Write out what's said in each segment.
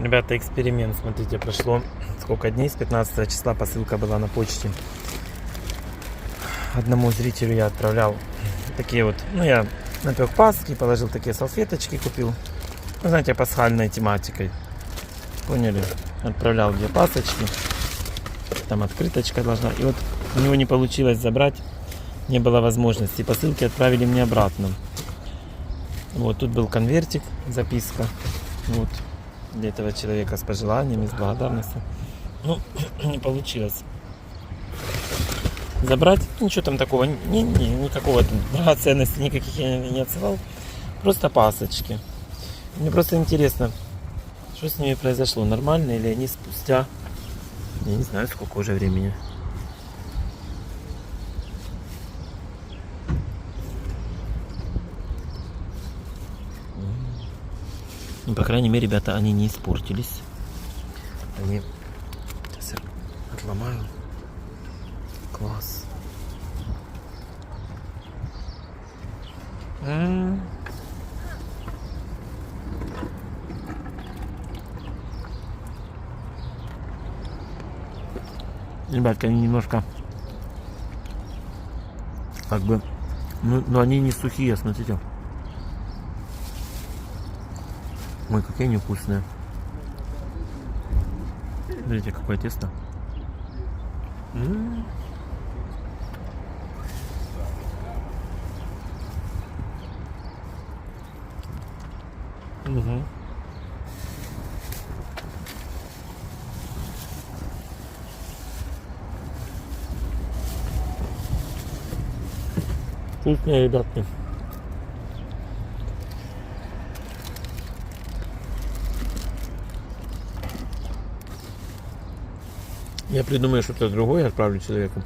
Ребята, эксперимент, смотрите, прошло сколько дней, с 15 числа посылка была на почте. Одному зрителю я отправлял такие вот, ну я напек паски, положил такие салфеточки, купил. Ну, знаете, пасхальной тематикой. Поняли? Отправлял две пасочки. Там открыточка должна. И вот у него не получилось забрать, не было возможности. Посылки отправили мне обратно. Вот тут был конвертик, записка. Вот для этого человека с пожеланиями, с благодарностью. Ну, не получилось забрать. Ничего там такого, ни, ни- никакого там драгоценности никаких я не отсылал. Просто пасочки. Мне просто интересно, что с ними произошло, нормально или они спустя, я не знаю, сколько уже времени. По крайней мере, ребята, они не испортились. Они... Сейчас я отломаю. Класс. М. Ребятки, они немножко как бы, ну, но они не сухие, смотрите. Ой, какие они вкусные. Смотрите, какое тесто. Мгм. Вкусные, ребятки. Я придумаю что-то другое, отправлю человеку.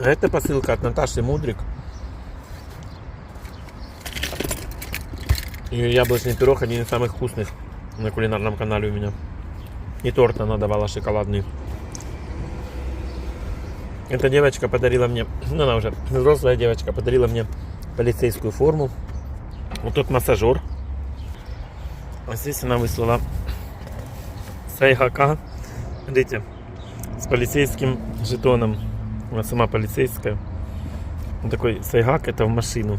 А это посылка от Наташи Мудрик. Ее яблочный пирог один из самых вкусных на кулинарном канале у меня. И торт она давала шоколадный. Эта девочка подарила мне, ну она уже взрослая девочка, подарила мне полицейскую форму. Вот тут массажер. А здесь она выслала сайгака. Смотрите, с полицейским жетоном. Она сама полицейская. Вот такой сайгак, это в машину.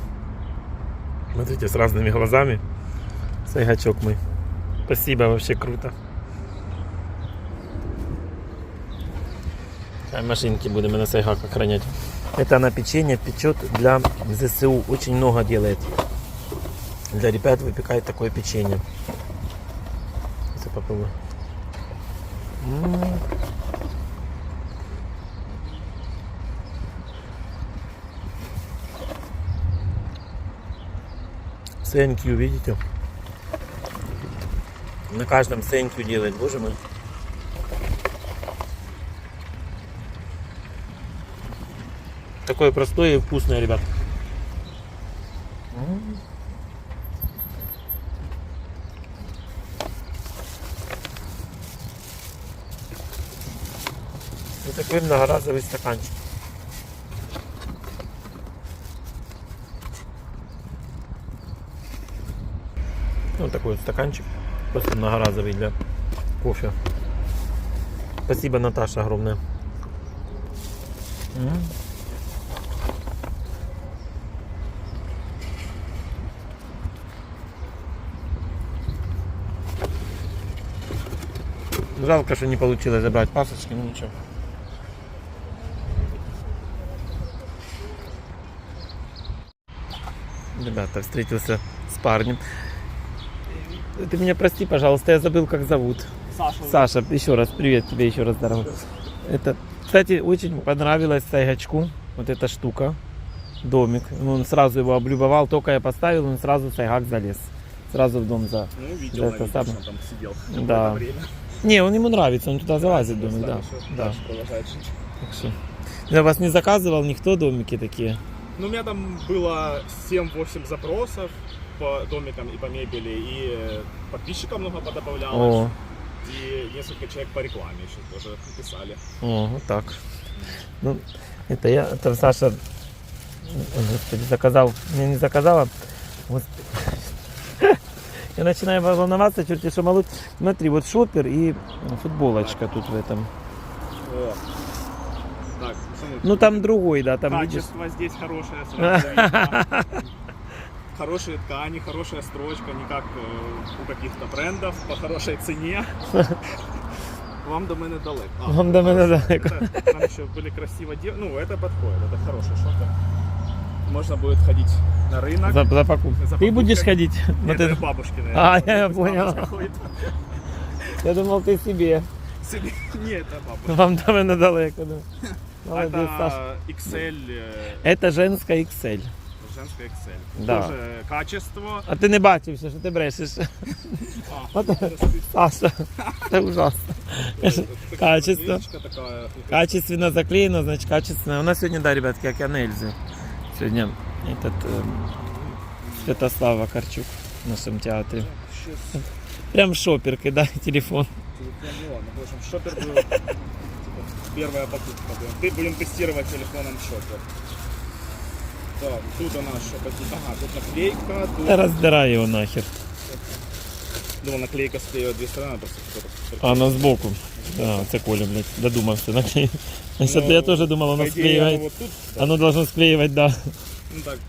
Смотрите, с разными глазами. Сайгачок мой. Спасибо, вообще круто. А машинки будем на сайгак охранять. Это она печенье печет для ЗСУ. Очень много делает. Для ребят выпекает такое печенье. Сейчас попробую. М. You, видите? На каждом thank you делает, боже мой. Такое простое и вкусное, ребят. М. И такой многоразовый стаканчик. Вот такой вот стаканчик. Просто многоразовый для кофе. Спасибо, Наташа, огромное. М. Жалко, что не получилось забрать пасочки, ну ничего. Ребята, встретился с парнем. Ты меня прости, пожалуйста, я забыл, как зовут. Саша. Саша, еще раз привет тебе, еще раз дорогой. Это, кстати, очень понравилась Сайгачку, вот эта штука, домик. Он сразу его облюбовал, только я поставил, он сразу Сайгак залез. Сразу в дом за. Ну, видел, Это самое. что он там сидел. Да. Не, он ему нравится, он туда залазит, домик, да. Да. Так что. Я вас не заказывал, никто домики такие. Ну, у меня там было 7-8 запросов по домикам и по мебели, и э, подписчикам много подобавлялось. О, И несколько человек по рекламе еще тоже писали. О, вот так. Ну, это я, это Саша, господи, заказал, мне не заказала. Господи. Я начинаю волноваться, черти что молоть. Смотри, вот шопер и футболочка тут в этом. Так, Ну там другой, да, там видишь. качество здесь хорошее, сразу видно. Хорошие ткани, хорошая строчка, не как э, у каких-то брендов по хорошей цене. Вам до мене далеко. А, Вам до мене далеко. Там еще были красиво дев... Ну, это подходит, это хороший шопер. Можно будет ходить на рынок. За, за покупку. За Ты будешь ходить? Вот это это. бабушки, А, наверное. я Пусть понял. Я думал, ты себе. Себе- Не, это бабушка. Вам до мене далеко. Да. Молодец. Это XL, э, Это женская XL. женская XL. Да. Тоже качество. А ти не бачився, що ти брешеш. А, это Саша, це ужасно. это Качество. Качественно заклеено, значит качественно. У нас сегодня, да, ребятки, океан Эльзы. Сегодня этот Святослав Вакарчук в нашем театре. Щас, Прям шопер кидает телефон. ладно, шопер был первая покупка. Ты будем тестировать телефоном шопер. Так, тут у нас что Ага, тут наклейка, тут... Та роздирай його нахер. Думал, наклейка склеивает две стороны, просто кто-то... А, вона збоку. Да, це Коля, блядь, додумався наклеить. Ну, я тоже думал, По оно идее, оно склеивает. вот тут, да. Оно должно склеивать, да. Ну так,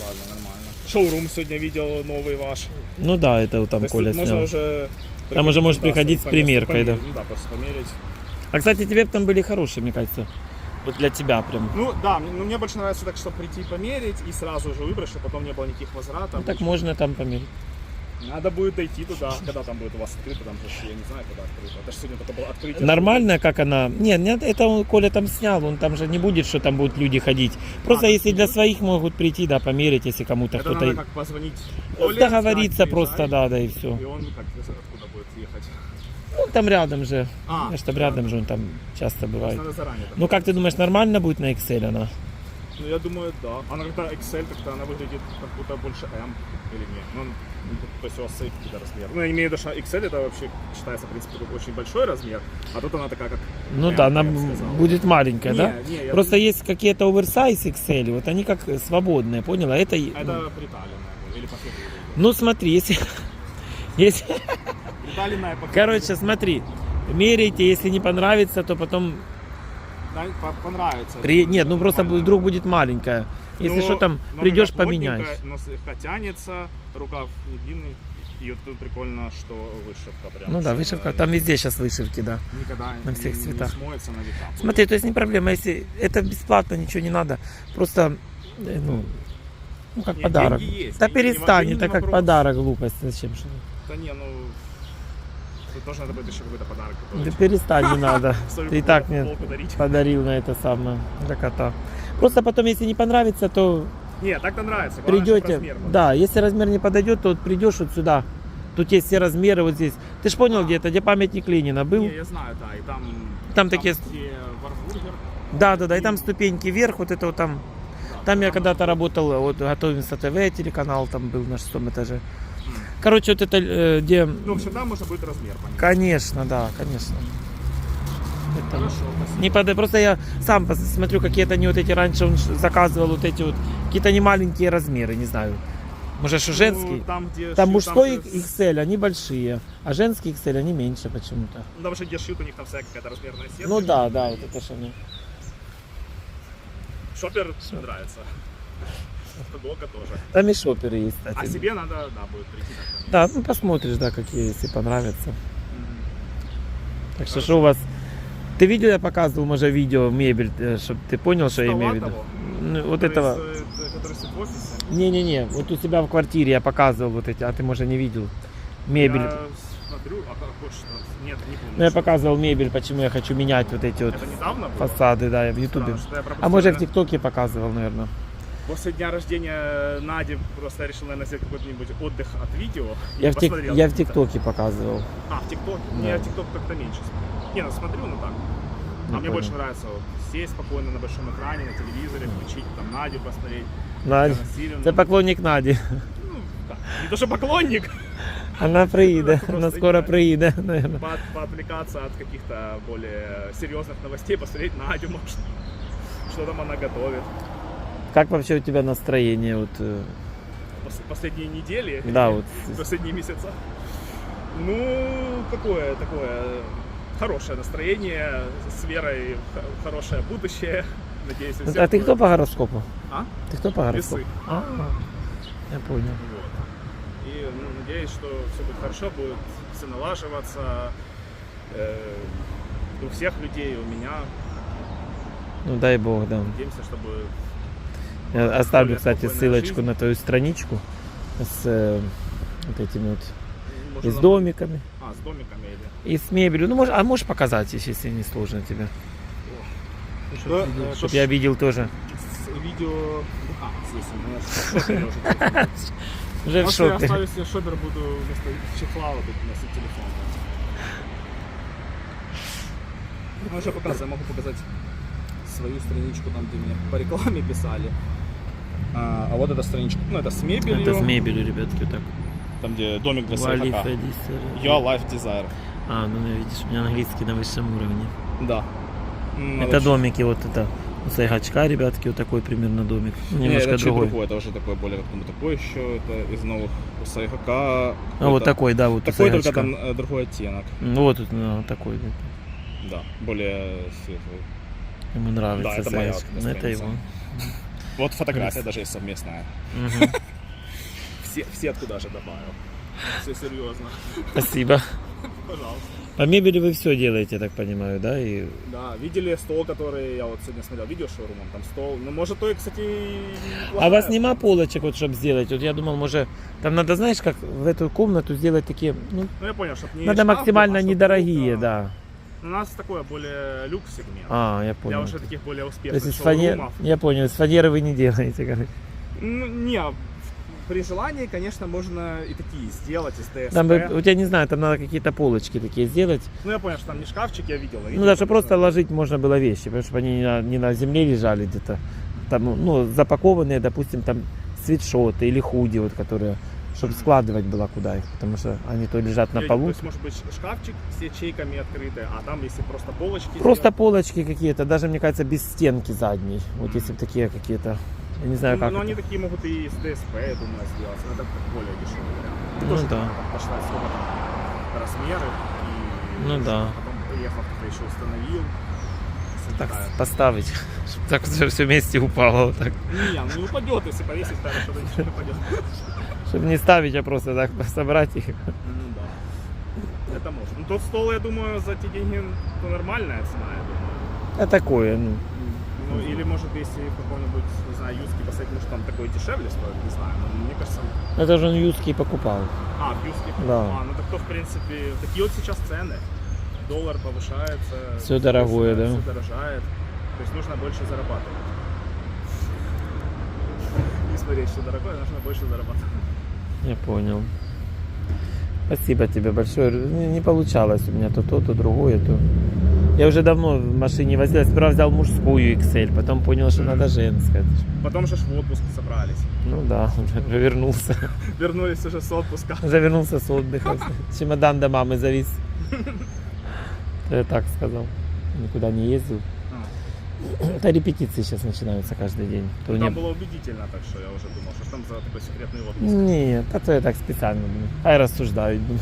ладно, нормально. Шоурум сегодня видел новый ваш. Ну да, это вот То там есть Коля тут можно снял. уже... Там уже можешь приходить с помер- примеркой, да. Ну да, просто померить. А, кстати, тебе б там были хорошие, мне кажется. Вот для тебя прям. Ну да, мне- ну, мне больше нравится так, чтобы прийти померить и сразу же выбрать, чтобы потом не было никаких возвратов. Ну так можно там померить. Надо будет дойти туда, когда там будет у вас открыто, там же, я не знаю, когда открыто. Это же сегодня только было открытие. Нормально, как она. Нет, нет, это он, Коля там снял, он там же не будет, что там будут люди ходить. Просто А, если для будет? своих могут прийти, да, померить, если кому-то Это кто-то. надо как позвонить. Ну, Оле, договориться сказать, просто, да, да, и все. И он как откуда будет ехать. Ну, там рядом же. А, Знаешь, там рядом же он там часто бывает. надо заранее. Ну как ты думаешь, нормально будет на Excel она? Ну я думаю, да. Она когда Excel, как-то она выглядит как будто больше M или нет. Ну, ну, то есть у вас свои какие-то размеры. Ну, я имею в виду, что Excel это вообще считается, в принципе, очень большой размер, а тут она такая, как Ну да, она будет маленькая, Не, да? не, я Просто есть какие-то оверсайз Excel, вот они как свободные, поняла? Это, Это ну, приталенная или пофигура. ну смотри, если, если, Приталенная короче, смотри, меряйте, если не понравится, то потом понравится. При... Нет, ну просто вдруг будет маленькая. Если Но- что там, но придешь, Но слегка тянется, рукав не длинный. И вот тут прикольно, что вышивка прям. Ну да, что, вышивка, там везде сейчас вышивки, да. никогда на не- всех не, цветах. смоется на века. Смотри, то есть не проблема, если это бесплатно, ничего не надо. Просто, э, ну, ну как Нет, подарок. есть, Да не перестань, это как не вопрос. подарок, глупость. Зачем? же? Да не, ну... Тут тоже надо будет еще какой-то подарок. Да перестань, не надо. Ты и так мне подарил на это самое, для кота. Просто потом, если не понравится, то Не, так-то нравится. Главное, придете. размер был. Да, если размер не подойдет, то вот придешь вот сюда. Тут есть все размеры вот здесь. Ты ж понял, где это, где памятник Ленина был? Не, я знаю, да, и там... Там такие- где Варбургер. Да, да, да, и там ступеньки вверх, вот это вот там. Там я когда-то работал, вот готовимся ТВ, телеканал там был на шестом этаже. Короче, вот это э, где... Ну, всегда можно будет размер понять. Конечно, да, конечно. Это Хорошо, спасибо. не под... Просто я сам смотрю, какие-то не вот эти раньше он заказывал вот эти вот какие-то не маленькие размеры, не знаю. Может, что женский? Ну, там, где Там шьют, мужской же с- XL, они большие, а женский XL, они меньше почему-то. Ну, Потому что где шьют, у них там всякая какая-то размерная сетка. Ну да, да, вот это что они. Шопер нравится. Футболка тоже. Там и шоперы есть, А кстати. себе надо, да, будет прийти. Да, ну посмотришь, да, какие, если понравятся. Так что, что у вас? Ты видел, я показывал, может, видео, мебель, чтобы ты понял, что я имею в виду? Ну, вот этого. э, Который сидит в офисе. Не-не-не, вот у себя в квартире я показывал вот эти, а ты, может, не видел. Мебель. Я смотрю, а как что? Нет, не помню. Ну, я показывал мебель, почему я хочу менять вот эти вот фасады, да, я в Ютубе. Я А может, в Наверное, ТикТоке показывал, наверное. После дня рождения Нади просто решил, наверное, сделать какой-нибудь отдых от видео. Я в, тик... я в. ТикТоке показывал. А, в ТикТоке? Да. Не, я ТикТок как-то меньше смотрю. Не, ну смотрю, ну так. Не а мне понял. больше нравится вот, сесть спокойно на большом экране, на телевизоре, включить там Надю посмотреть. Надя. Татьяну Васильевну. Це поклонник Наді. Ну, да. Не то, что поклонник. Вона приїде, Просто вона скоро їде. приїде, наверное. По- поотвлекаться от каких-то более серьезных новостей, посмотреть Надю, может, что там она готовит. Как вообще у тебя настроение? Вот, э, Пос- Последние недели, да, вот. последние месяца. Ну, какое такое хорошее настроение, с верой в хорошее будущее. Надеюсь, у всех А ты будет. кто по гороскопу? А? Ты кто по гороскопу? Весы. А, я понял. Вот. И ну, надеюсь, что все будет хорошо, будет все налаживаться. э, у всех людей, у меня. Ну дай бог, да. Надеемся, что будет Я оставлю, кстати, ссылочку жизнь. на твою страничку с э, вот этими вот может, и с домиками, А, с домиками или. и с мебелью. Ну, можешь, а можешь показать, если если не сложно тебе? Да, э, Чтобы то я ж- видел тоже. с- Видео. А, здесь у меня в шопере уже. Уже в Может, я оставлю себе шопер, буду вместо чехла вот носить телефон. Ну, еще показываю, могу показать свою страничку, там, где мне по рекламе писали. А, а вот эта страничка, ну, это с мебелью. Это с мебелью, ребятки, вот так. Там, где домик для. Федисер. Your Life Desire. А, ну я видишь, у меня английский на высшем уровне. Да. М, это вообще- домики, вот это у Сайгачка, ребятки, вот такой примерно домик. Ну, Не, Немножко это чуть другой. другой, это уже такой более как ну, такой еще, это из новых у Сайгака. А вот такой, да, вот у Такой, только там э, другой оттенок. Ну, вот ну, такой. да. Да, более светлый. Ему нравится Да, это моя Сайгачка. вот Ну, это его. Вот фотография даже есть совместная. В сетку даже добавил. Все серьезно. Спасибо. Пожалуйста. По мебели вы все делаете, я так понимаю, да? И Да, видели стол, который я вот сегодня смотрел, видео шоурумом, там стол. Ну, может, той, кстати, и А у вас неплохая. нема полочек, вот, чтобы сделать? Вот я думал, может, там надо, знаешь, как в эту комнату сделать такие, ну, Ну, я понял, чтобы не надо шкаф максимально а недорогие, да. У нас такое более люкс сегмент. А, я Для понял. уже таких более То успешных есть из фанер... Я понял, из фанеры вы не делаете, короче. Ну, не, при желании, конечно, можно и такие сделать из ТСП. Там, бы- вот я не знаю, там надо какие-то полочки такие сделать. Ну, я понял, что там не шкафчик, я видел. Ну, даже просто ложить можно было вещи, потому что они не на, не на земле лежали где-то. Там, ну, запакованные, допустим, там свитшоты или худи, вот, которые, чтобы складывать было куда их, потому что они то лежат на То полу. есть, может быть, шкафчик с ячейками открытый, а там, если просто полочки Просто сделать, полочки какие-то, даже, мне кажется, без стенки задней. Вот если бы такие какие-то, я не знаю, Ну, как но это. они такие могут и с ДСП, я думаю, сделать. Это более дешевый вариант. Ну Тоже да. там посчитать, сколько там размеры. И Ну да. Потом приехал, кто-то еще установил. Так поставить, чтобы так все, все вместе упало, вот так. Не, ну не упадет, если повесить, там что-то не упадет. Чтобы не ставить, а просто так собрать их. Ну да. Это может. Ну тот стол, я думаю, за те деньги ну, нормальная цена, я думаю. А такое, ну. Ну, или может, если в каком-нибудь, не знаю, юске посмотреть, может там такой дешевле стоит, не знаю. Но мне кажется, Это же он юский покупал. а, в юске. Да. А, ну так то, в принципе, такие вот сейчас цены. Доллар повышается. Всё дорогое, да? Все дорожает. То есть нужно больше зарабатывать. Не смотреть, что дорогое, нужно больше зарабатывать. Я понял. Спасибо тебе большое. Не, получалось у меня то то, то другое, то. Я уже давно в машине возил. Сперва взял мужскую XL, потом понял, что надо женская. Потом же в отпуск собрались. Ну да, уже вернулся. Вернулись уже с отпуска. Уже вернулся с отдыха. Чемодан до мамы завис. Я так сказал. Никуда не ездил. А. Это репетиции сейчас начинаются каждый день. То Там было убедительно, так что я уже думал, что там за такой секретный отпуск. Нет, а то я так специально думаю. Ай рассуждают. думаю.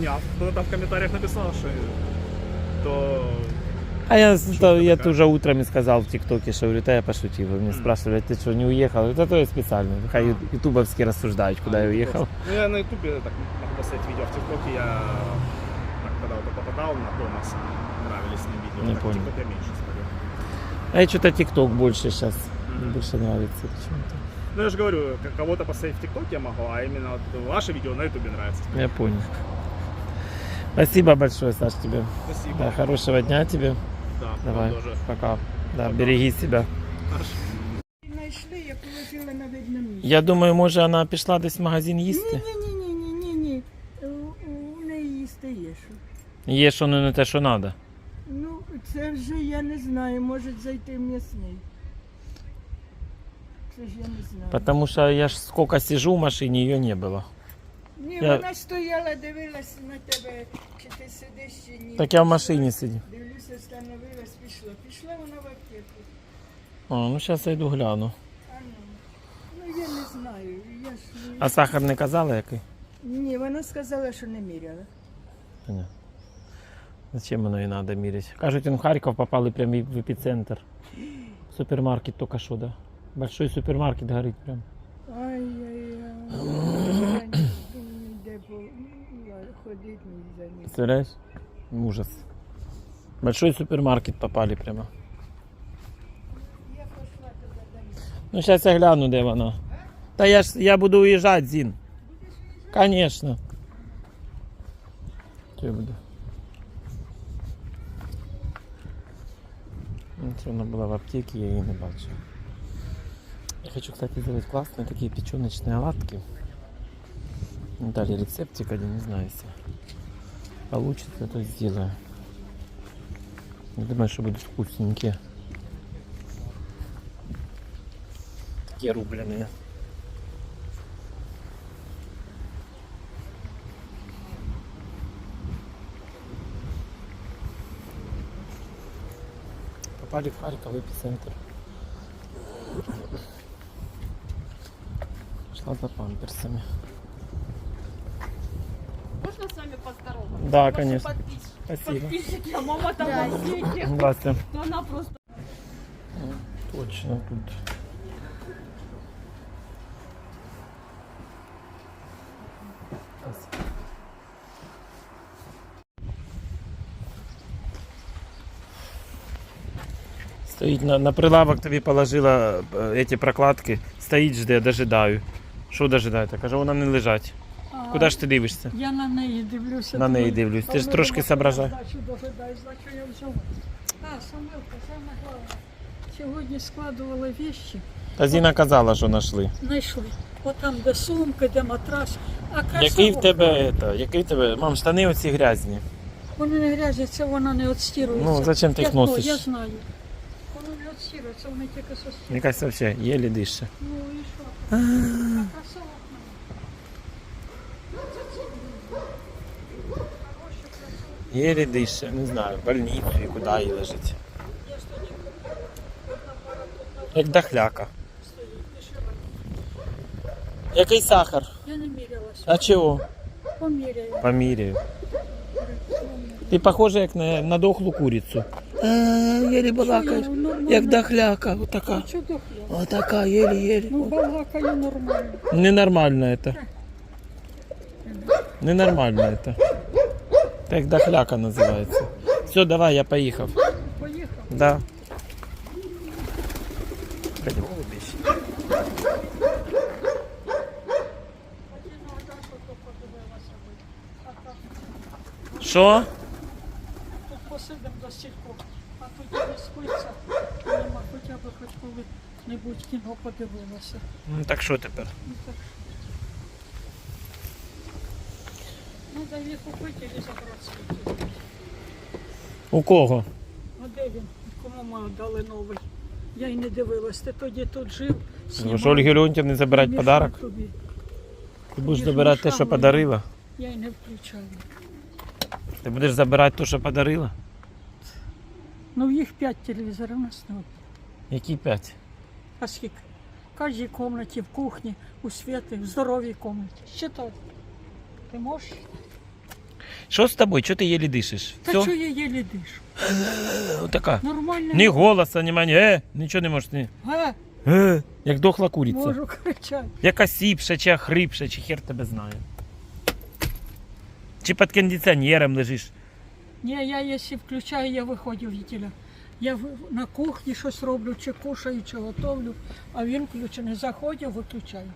Не, а кто-то там в комментариях написал, что то А я, то, я тоже утром и сказал в ТикТоке, что говорю, да я пошутил. Вы Мне Мгм. спрашивали, ты что, не уехал? Это то я специально. Хай А. ю- ютубовские рассуждают, куда А, я ну, уехал. Ну, я на ютубе так могу поставить видео, а в тиктоке я так, когда вот попадал на Томаса, нравились мне видео. Не так, понял. я меньше. А я что-то ТикТок больше сейчас. Мгм. Больше нравится почему-то. Ну я же говорю, как кого-то поставить в ТикТоке я могу, а именно вот ваши видео на ютубе нравится. Я понял. Спасибо большое, Саш, тебе. Спасибо. Да, хорошего дня тебе. Да, Давай, вам тоже. пока. Да, Пока. береги себя. Знайшли, я положила на видне місце. Я думаю, може вона пішла десь в магазин їсти. Ні, ні, ні, ні, ні, ні. У, у неї їсти є що. Є що ну, не те, що треба. Ну, це вже я не знаю, може зайти в м'ясний. Це ж я не знаю. Потому що я ж скільки сижу в машині, її не було. Ні, Я- вона стояла, дивилась на тебе, чи ти сидиш, чи ні. Так я в машині сидів. Дивлюся, становилась, пішла. Пішла вона в аптеку. О, ну зараз я йду гляну. А ну, ну я не знаю. Я ж не... А сахар не казала який? Ні, вона сказала, що не міряла. Понятно. Зачем воно і треба міряти? Кажуть, в Харків попали прямо в епіцентр. Супермаркет тільки що, да. Большой супермаркет горить прям. Ай-яй-яй. Ніде ходити? Ужас. Большой супермаркет попали прямо. Ну зараз я гляну, де вона. Та я ж я буду уїжджати, Зін. Конечно. Що я буду? Це Вона була в аптеке, я її не бачив. Я хочу, кстати, сделать классные такие печеночные оладки. Ну, Дали рецептик один, не знаю, если получится, то сделаю. Думаю, что будут вкусненькие. Такие рубленые. Попали в Харьков, в эпицентр. Шла за памперсами. Можно с вами поздороваться? Да, Ваши конечно. подпис- Спасибо. Подписчики, а мама там аптеке. Здравствуйте. Но она просто... Точно тут. Стоїть на, на прилавок тобі положила е, эти прокладки. Стоїть, жде, дожидаю. Що дожидаєте? Каже, вона не лежать. Куди ж ти дивишся? Я на неї дивлюся. На неї дивлюсь. Ти ж трошки взяла. А, Самилка, саме головне. Сьогодні складувала вещи, Та Зіна казала, що знайшли. знайшли. От там, де сумки, де матрас. А красиво. Який в тебе, это, який в тебе, мам, штани оці грязні. Вони не грязяться, вона не відстірується. Ну, зачем ти їх я, носиш? Я знаю. Воно не відстірується, вони тільки состіруються. Якась вообще єлі дише. Ну і що? А красиво. Єлі дише, не знаю, в больницю і куди її лежить. Як дохляка. Який сахар? Я не мірялася. А чого? Поміряю. Поміряю. Ти похожа як на, на дохлу курицю. А, єлі балакаєш. Нормально. Як дохляка, отака. Чого дохло? Отака, єлі-єлі. Ну, балакаю нормально. Ненормально это. Ненормально это. Так як дохляка називається. Все, давай, я поїхав. Поїхав. Да. Пойдем. голубище. Що? Подивилася. Ну так що тепер? Ну, так. Надо їх купити і забрати. У кого? А де він? Кому ми дали новий? Я й не дивилась. Ти тоді тут жив. Ну, що Ольги Леонтьєвни забирати Мішав подарок? Тобі. Ти будеш забирати те, що мішав подарила? Я й не включаю. Ти будеш забирати те, що подарила? Ну, в їх п'ять телевізорів у нас не один. Які п'ять? А скільки? В кожній кімнаті, в кухні, у світі, в здоровій кімнаті. Считай. Ти можеш? Що з тобою? Чого ти єлі дишиш? Та що я єлі дишу? Отака. Нормально. Ні голоса, ні мані. Е, нічого не можеш. Ні. Га, Е, як дохла куриця. можу кричати. Яка сіпша, чи хрипша, чи хер тебе знає. Чи під кондиціонером лежиш. Ні, я якщо включаю, я виходжу в тіля. Я на кухні щось роблю, чи кушаю, чи готовлю, а він включений. Заходжу, виключаю.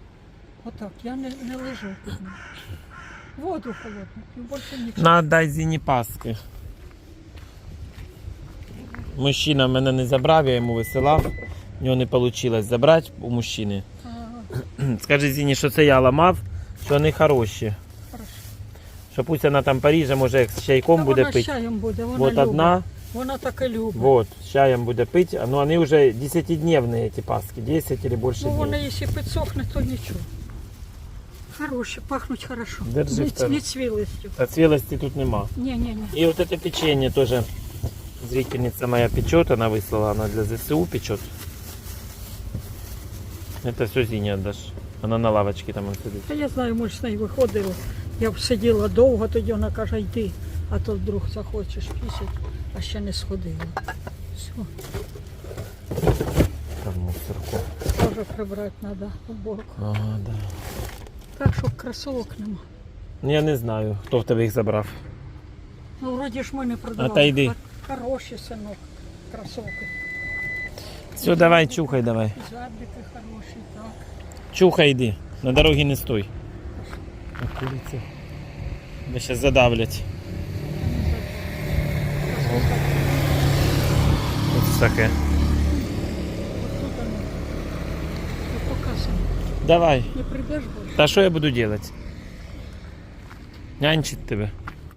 Отак, я не, не лежу. Воду холодну, і більше нічого. На, дай Зіні паски. Мужчина мене не забрав, я йому висилав. У нього не вийшло забрати у мужчини. Ага, Скажи Зіні, що це я ламав, що вони хороші. хорошо. Що пусть вона там поріже, може з чайком Та буде вона з пити. чаєм буде, вона Вот любить. одна, Вона так і любить. вот, з чаєм буде пити. Ну вони вже 10-дневні ці паски, 10 или більше Ну, днів. вона, якщо підсохне, то нічого. Хороші, пахнуть хорошо. Держи Від, втору. від свілостю. Та цвілості тут нема. Ні, ні, ні. И вот это печенье тоже зрительница моя печет, она выслала, она для ЗСУ печет. Это все Зине отдашь. Она на лавочке там сидит. Та я знаю, ми ж з нею виходили. Я б сиділа довго, тоді вона каже, йди, а то вдруг захочеш пісять, А ще не сходила. Все, Там мусорку. теж прибрати треба уборку. Ага, да. Так, щоб кросовок нема. Ну, Я не знаю, хто в тебе їх забрав. Ну, вроді ж ми не продавали. Отойди. Хор- Хороші, синок, кросовки. Все, давай, чухай давай. І задники хороші, так. Чухай иди. На дороге не стой. А курица. Меня сейчас задавлять. Ось таке. Давай. Не прийдеш більше? Та що я буду делать? Нянчить тебе.